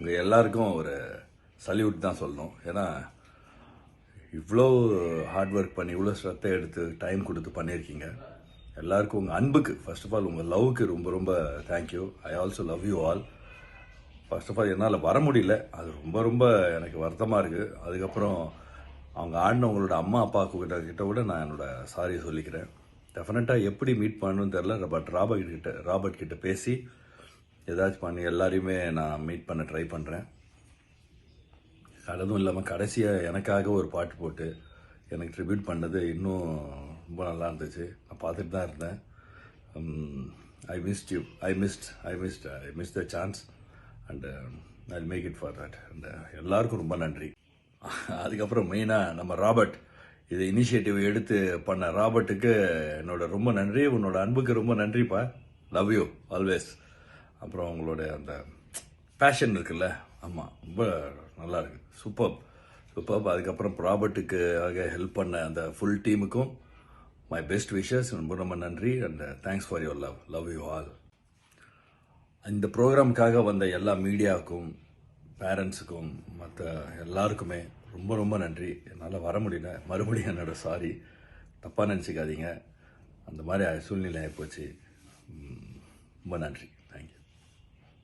உங்கள் எல்லாருக்கும் ஒரு சல்யூட் தான் சொல்லணும். ஏன்னா இவ்வளோ ஹார்ட் ஒர்க் பண்ணி இவ்வளோ ஸ்ரத்தை எடுத்து டைம் கொடுத்து பண்ணியிருக்கீங்க. எல்லாருக்கும் உங்கள் அன்புக்கு ஃபர்ஸ்ட் ஆஃப் ஆல் உங்கள் லவ்க்கு ரொம்ப ரொம்ப thank you I also love you all first of all என்னால் வர முடியல. அது ரொம்ப ரொம்ப எனக்கு வருத்தமாக இருக்குது அதுக்கப்புறம் அவங்க ஆடினவங்களோட அம்மா அப்பா கிட்ட கிட்ட கூட நான் என்னோட சாரியை சொல்லிக்கிறேன். டெஃபினட்டாக எப்படி மீட் பண்ணணும்னு தெரில பட் ராபர்ட் கிட்ட ராபர்ட் கிட்ட பேசி ஏதாச்சும் பண்ணி எல்லாரையுமே நான் மீட் பண்ண ட்ரை பண்ணுறேன் அதுவும் இல்லாமல் கடைசியாக எனக்காக ஒரு பாட்டு போட்டு எனக்கு ட்ரிபியூட் பண்ணது இன்னும் ரொம்ப நல்லா இருந்துச்சு. நான் பார்த்துட்டு தான் இருந்தேன். I missed you I missed I missed I miss the chance and I make it for that and எல்லாருக்கும் ரொம்ப நன்றி. அதுக்கப்புறம் மெயினாக நம்ம ராபர்ட். இது இனிஷியேட்டிவ் எடுத்து பண்ண ராபர்ட்டுக்கு என்னோட ரொம்ப நன்றி. உன்னோட அன்புக்கு ரொம்ப நன்றிப்பா. லவ் யூ ஆல்வேஸ் அப்புறம் அவங்களோட அந்த பேஷன் இருக்குல்ல? ஆமாம் ரொம்ப நல்லா இருக்கு. சூப்பர் சூப்பர் அதுக்கப்புறம் ப்ராபர்ட்டுக்கு ஆக ஹெல்ப் பண்ண அந்த ஃபுல் டீமுக்கும் மை பெஸ்ட் விஷஸ் ரொம்ப ரொம்ப நன்றி. And thanks for your love love you all இந்த ப்ரோக்ராமுக்காக வந்த எல்லா மீடியாவுக்கும் பேரண்ட்ஸுக்கும் மற்ற எல்லாருக்குமே ரொம்ப ரொம்ப நன்றி. என்னால் வர முடியல. மறுபடியும் என்னோட சாரி தப்பாக நினச்சிக்காதீங்க. அந்த மாதிரி சூழ்நிலை ஆகிப்போச்சு ரொம்ப நன்றி.